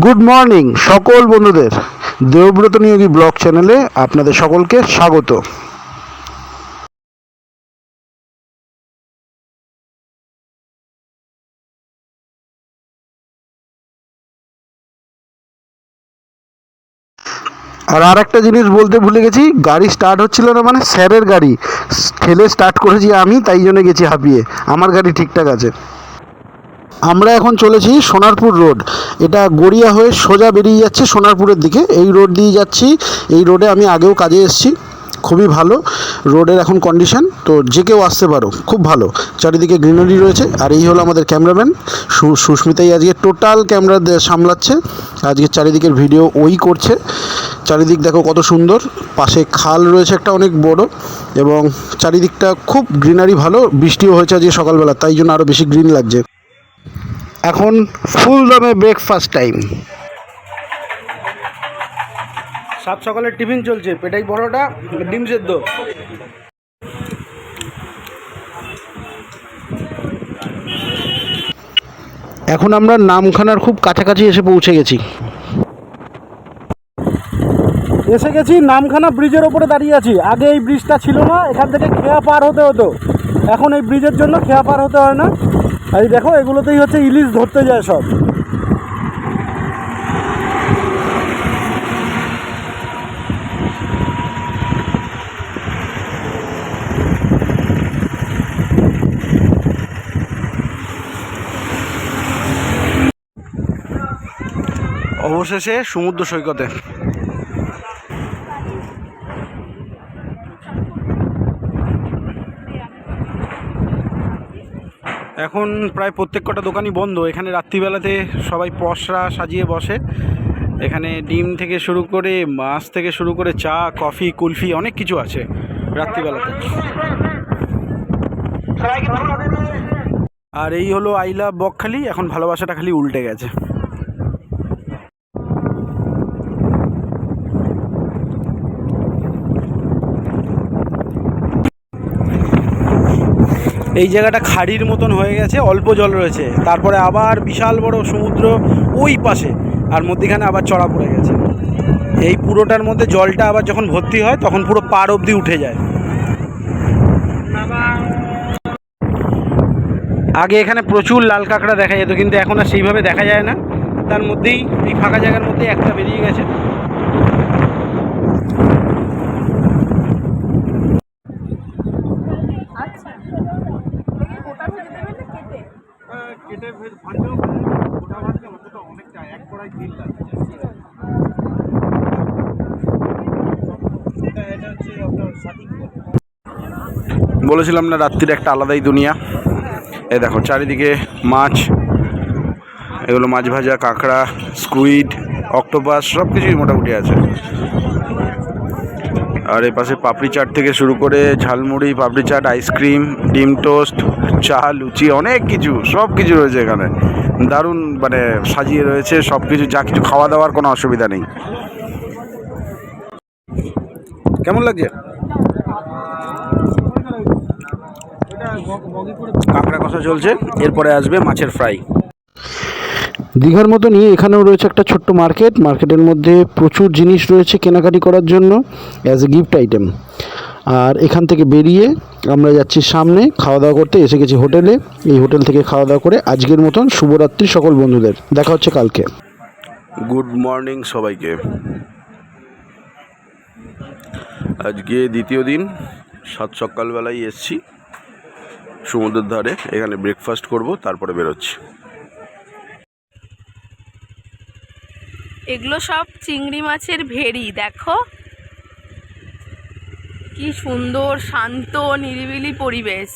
Good morning সকল বন্ধুদের। Debabrata Niyogi blog চ্যানেলে আপনাদের সকলকে স্বাগত। আর আর একটা জিনিস বলতে ভুলে গেছি, গাড়ি স্টার্ট হচ্ছিল না মানে স্যারের গাড়ি। ঠেলে স্টার্ট করেছি আমি, তাই জন্য গেছি হাঁপিয়ে। আমার গাড়ি ঠিকঠাক আছে। আমরা এখন চলেছি সোনারপুর রোড। এটা গড়িয়া হয়ে সোজা বেরিয়ে যাচ্ছে সোনারপুরের দিকে। এই রোড দিয়ে যাচ্ছি। এই রোডে আমি আগেও কাজে এসেছি। খুবই ভালো রোডের এখন কন্ডিশন তো যে কেউ আসতে পারো, খুব ভালো। চারিদিকে গ্রিনারি রয়েছে। আর এই হলো আমাদের ক্যামেরাম্যান সুস্মিতাই আজকে টোটাল ক্যামেরা সামলাচ্ছে। আজকে চারিদিকের ভিডিও ওই করছে। চারিদিক দেখো কত সুন্দর। পাশে খাল রয়েছে একটা অনেক বড়। এবং চারিদিকটা খুব গ্রিনারি ভালো। বৃষ্টিও হয়েছে আজকে সকালবেলা। তাই জন্য আরও বেশি গ্রিন লাগছে। এখন ফুল দামে ব্রেকফাস্ট টাইম সাত সকালের টিফিন চলছে পেটাই পরোটা ডিম সেদ্ধ। এখন আমরা নামখানার খুব কাছাকাছি এসে পৌঁছে গেছি। এসে গেছি নামখানা ব্রিজের ওপরে দাঁড়িয়ে আছি। আগে এই ব্রিজটা ছিল না এখান থেকে খেয়া পার হতে হতো। এখন এই ব্রিজের জন্য খেয়া পার হতে হয় না। এই দেখো এগুলোতেই হচ্ছে ইলিশ ধরতে যায় সব। অবশেষে সমুদ্র সৈকতে। এখন প্রায় প্রত্যেক কটা দোকানই বন্ধ। এখানে রাত্রিবেলাতে সবাই পশরা সাজিয়ে বসে। এখানে ডিম থেকে শুরু করে মাছ থেকে শুরু করে চা, কফি, কুলফি অনেক কিছু আছে রাত্রিবেলাতে। আর এই হলো আইলা বকখালি, এখন ভালোবাসাটা খালি উল্টে গেছে। এই জায়গাটা খাড়ির মতন হয়ে গেছে, অল্প জল রয়েছে। তারপরে আবার বিশাল বড় সমুদ্র ওই পাশে, আর মধ্যিখানে আবার চড়া পড়ে গেছে। এই পুরোটার মধ্যে জলটা আবার যখন ভর্তি হয়, তখন পুরো পার অবধি উঠে যায়। আগে এখানে প্রচুর লাল কাঁকড়া দেখা যেত, কিন্তু এখন আর সেইভাবে দেখা যায় না। তার মধ্যেই এই ফাঁকা জায়গার মধ্যে একটা বেরিয়ে গেছে আচ্ছা দেখি গোটা ভেজে দেবেন না কেটে কেটে ভাজলেও গোটা ভাজলে অতটা অনেকটা এক কড়াই তেল লাগছে এটা এটা হচ্ছে আপনার সাটিং বলেছিলাম না, রাত্রির একটা আলাদাই দুনিয়া। এই দেখো, চারিদিকে মাছ, এগুলো মাছ ভাজা, কাঁকড়া স্কুইড অক্টোপাস সব কিছুই মোটামুটি আছে। আর এই পাশে পাপড়ি চাট থেকে শুরু করে ঝালমুড়ি, পাপড়ি চাট আইসক্রিম ডিম টোস্ট চা, লুচি, অনেক কিছু সব কিছু রয়েছে এখানে। দারুণ মানে সাজিয়ে রয়েছে সব কিছু যা কিছু খাওয়া দাওয়ার কোনো অসুবিধা নেই। কেমন লাগছে? কাঁকড়া কষা চলছে এরপরে আসবে মাছের ফ্রাই। দীঘার মতনই এখানেও রয়েছে একটা ছোট্ট মার্কেট। মার্কেটের মধ্যে প্রচুর জিনিস রয়েছে কেনাকাটি করার জন্য অ্যাজ এ গিফট আইটেম আর এখান থেকে বেরিয়ে আমরা যাচ্ছি সামনে খাওয়া দাওয়া করতে। এসে গেছি হোটেলে। এই হোটেল থেকে খাওয়া দাওয়া করে আজকের মতন শুভরাত্রি সকল বন্ধুদের। দেখা হচ্ছে কালকে। গুড মর্নিং সবাইকে। আজকে দ্বিতীয় দিন সাত সকালবেলায় এসছি। সমুদ্রের ধারে এখানে ব্রেকফাস্ট করব তারপরে বেরোচ্ছি। এগুলো সব চিংড়ি মাছের ভেড়ি দেখো। কি সুন্দর শান্ত নিরিবিলি পরিবেশ।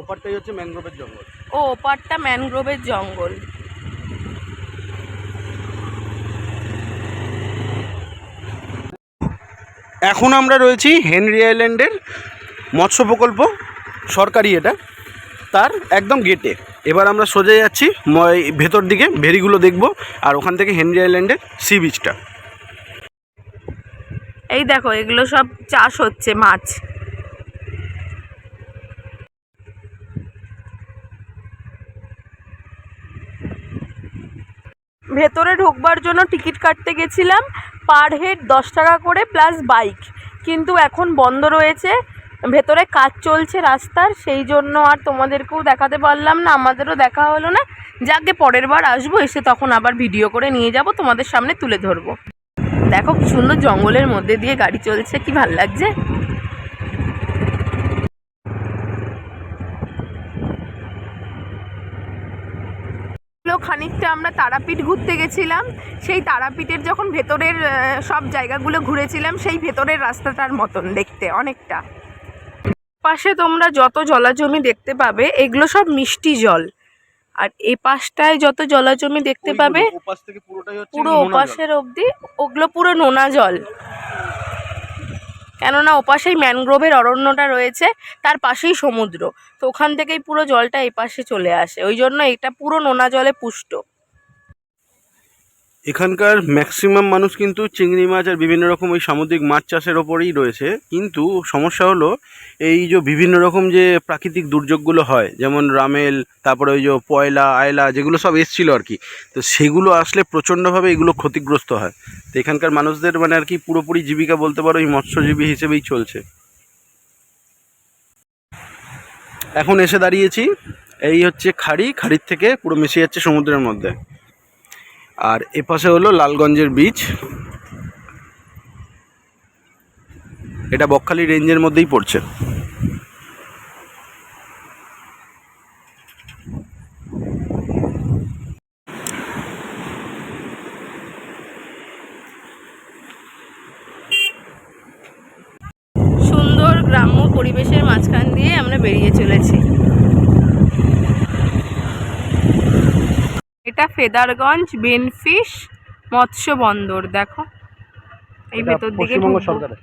ওপারটাই হচ্ছে ম্যানগ্রোভের জঙ্গল। ও ওপারটা ম্যানগ্রোভের জঙ্গল। এখন আমরা রয়েছি হেনরি আইল্যান্ডের মৎস্য প্রকল্প সরকারি এটা। তার একদম গেটে এবার আমরা সোজা যাচ্ছি ভেতর দিকে ভেরিগুলো দেখব, আর ওখান থেকে হেনরি আইল্যান্ডের সি বিচটা এই দেখো, এগুলো সব চাষ হচ্ছে, মাছ। ভেতরে ঢুকবার জন্য টিকিট কাটতে গেছিলাম, পার হেড দশ টাকা করে প্লাস বাইক কিন্তু এখন বন্ধ রয়েছে ভেতরে কাজ চলছে রাস্তার, সেই জন্য আর তোমাদেরকেও দেখাতে পারলাম না, আমাদেরও দেখা হলো না। যাকে পরের বার আসব, এসে তখন আবার ভিডিও করে নিয়ে যাব, তোমাদের সামনে তুলে ধরবো। দেখো কি সুন্দর জঙ্গলের মধ্যে দিয়ে গাড়ি চলছে, কি ভালো লাগছে? খানিকটা আমরা তারাপীঠ ঘুরতে গেছিলাম, সেই তারাপীঠের যখন ভেতরের সব জায়গাগুলো ঘুরেছিলাম, সেই ভেতরের রাস্তাটার মতন দেখতে, অনেকটা। পাশে তোমরা যত জলাজমি দেখতে পাবে এগুলো সব মিষ্টি জল। আর এ পাশটায় যত জলাজমি দেখতে পাবে পুরো ওপাশের অবধি ওগুলো পুরো নোনা জল। কেননা ওপাশেই ম্যানগ্রোভের অরণ্যটা রয়েছে তার পাশেই সমুদ্র। তো ওখান থেকেই পুরো জলটা এই পাশে চলে আসে। ওই জন্য এটা পুরো নোনা জলে পুষ্ট। এখানকার ম্যাক্সিমাম মানুষ কিন্তু চিংড়ি মাছ আর বিভিন্ন রকম ওই সামুদ্রিক মাছ চাষের ওপরেই রয়েছে। কিন্তু সমস্যা হলো, এই যে বিভিন্ন রকম যে প্রাকৃতিক দুর্যোগগুলো হয়, যেমন রামেল, তারপরে ওই যে পয়লা, আয়লা যেগুলো সব এসছিল আর কি, তো সেগুলো আসলে প্রচণ্ডভাবে এগুলো ক্ষতিগ্রস্ত হয়। তো এখানকার মানুষদের মানে আর কি পুরোপুরি জীবিকা বলতে পারো, এই মৎস্যজীবী হিসেবেই চলছে। এখন এসে দাঁড়িয়েছি, এই হচ্ছে খাড়ি, খাড়ির থেকে পুরো মিশে যাচ্ছে সমুদ্রের মধ্যে। আর এপাশে হলো লালগঞ্জের বীচ এটা বকখালি রেঞ্জের মধ্যেই পড়ছে। সুন্দর গ্রাম্য পরিবেশের মাঝখান দিয়ে আমরা বেরিয়ে চলেছি। এটা ফেদারগঞ্জ বেনফিশ মৎস্য বন্দর দেখো। এই ভেতর দিকে পশ্চিমবঙ্গ ঢুকবো। সরকারের।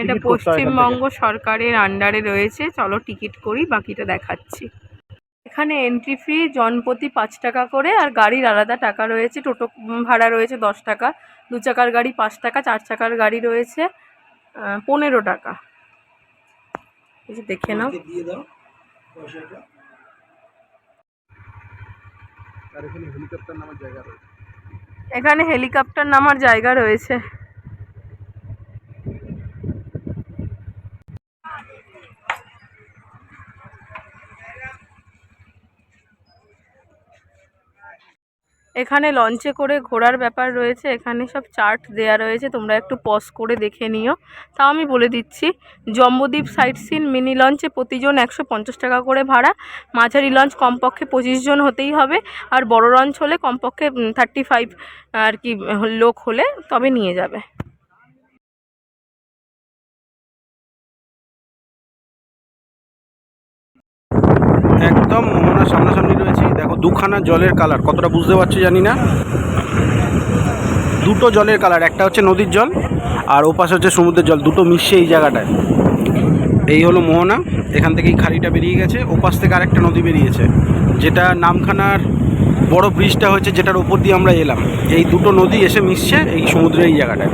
এটা। পশ্চিমবঙ্গ সরকারের আন্ডারে রয়েছে। চলো টিকিট করি বাকিটা দেখাচ্ছি। এখানে এন্ট্রি ফি জনপ্রতি পাঁচ টাকা করে আর গাড়ির আলাদা টাকা রয়েছে। টোটো ভাড়া রয়েছে দশ টাকা দু চাকার গাড়ি পাঁচ টাকা চার চাকার গাড়ি রয়েছে আহ, পনেরো টাকা। দেখে নাও। এখানে হেলিকপ্টার নামার জায়গা রয়েছে। এখানে হেলিকপ্টার নামার জায়গা রয়েছে। এখানে লঞ্চে করে ঘোরার ব্যাপার রয়েছে, এখানে সব চার্ট দেয়া রয়েছে, তোমরা একটু পজ করে দেখে নিও। তাও আমি বলে দিচ্ছি জম্বুদ্বীপ সাইট সিন মিনি লঞ্চে প্রতিজন একশো পঞ্চাশ টাকা করে ভাড়া, মাঝারি লঞ্চ কমপক্ষে পঁচিশ জন হতেই হবে, আর বড় লঞ্চ হলে কমপক্ষে থার্টি ফাইভ আর কি, লোক হলে তবে নিয়ে যাবে। একদম রয়েছি দেখো দুখানা জলের কালার, কতটা বুঝতে পারছি জানি না। দুটো জলের কালার, একটা হচ্ছে নদীর জল আর ওপাশে হচ্ছে সমুদ্রের জল, দুটো মিশছে এই জায়গাটায়। এই হলো মোহনা, এখান থেকেই খাড়িটা বেরিয়ে গেছে, ওপাশ থেকে আরেকটা নদী বেরিয়েছে, যেটা নামখানার বড় ব্রিজটা হয়েছে, যেটার ওপর দিয়ে আমরা এলাম। এই দুটো নদী এসে মিশছে এই সমুদ্রের এই জায়গাটায়।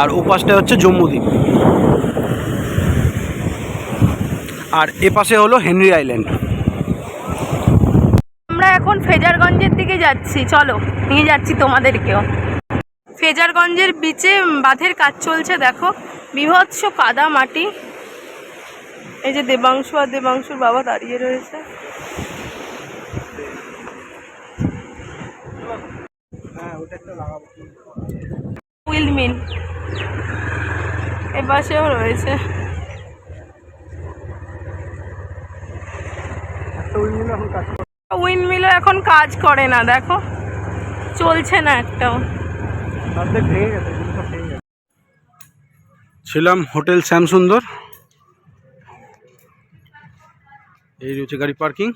আর ওপাশটা হচ্ছে জম্মুদ্বীপ আর এপাশে হলো হেনরি আইল্যান্ড। ফেজারগঞ্জের দিকে যাচ্ছি, চলো, নিয়ে যাচ্ছি তোমাদেরকেও। ফেজারগঞ্জের বিচে বাঁধের কাজ চলছে, দেখো, বিভৎস কাদা মাটি। এই যে দেবাংশু আর দেবাংশুর বাবা দাঁড়িয়ে রয়েছে। এ পাশেও রয়েছে। করে না দেখো। চলছে না একটাও। ছিলাম হোটেল শ্যামসুন্দর। এই রয়েছে গাড়ি পার্কিং।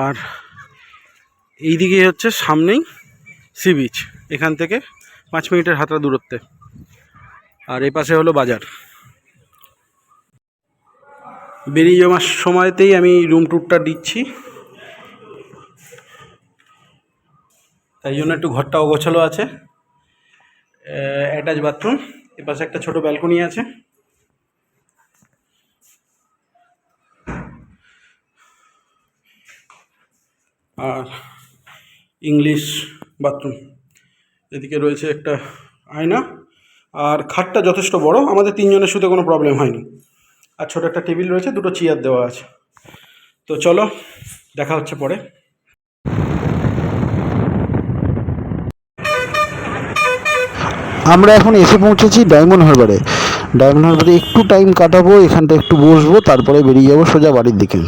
আর এই দিকে হচ্ছে সামনেই সি বিচ এখান থেকে পাঁচ মিনিটের হাতটা দূরত্বে। আর এই পাশে হলো বাজার। বেরিয়ে যাওয়ার সময়তেই আমি রুম ট্যুরটা দিচ্ছি। তাই জন্য একটু ঘরটা অগোছালো আছে। অ্যাটাচ বাথরুম এপাশে একটা ছোট ব্যালকনি আছে। আর ইংলিশ বাথরুম এদিকে রয়েছে একটা আয়না। আর খাটটা যথেষ্ট বড়, আমাদের তিনজনের শুতে কোনো প্রবলেম হয়নি। আর ছোটো একটা টেবিল রয়েছে, দুটো চেয়ার দেওয়া আছে। তো চলো, দেখা হচ্ছে পরে। আমরা এখন এসে পৌঁছেছি ডায়মন্ড হারবারে। ডায়মন্ড হারবারে একটু টাইম কাটাবো এখানটা একটু বসবো তারপরে বেরিয়ে যাব সোজা বাড়ির দিকে।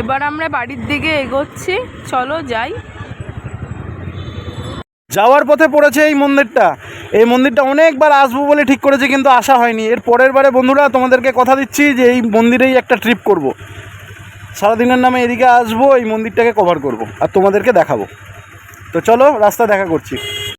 এবার আমরা বাড়ির দিকে এগোচ্ছি। চলো যাই। যাওয়ার পথে পড়েছে এই মন্দিরটা। এই মন্দিরটা অনেকবার আসব বলে ঠিক করেছে, কিন্তু আসা হয়নি। এর পরের বারে বন্ধুরা, তোমাদেরকে কথা দিচ্ছি যে এই মন্দিরেই একটা ট্রিপ করব। সারাদিনের নামে এদিকে আসব, এই মন্দিরটাকে কভার করব, আর তোমাদেরকে দেখাবো। তো চলো রাস্তা দেখা করছি।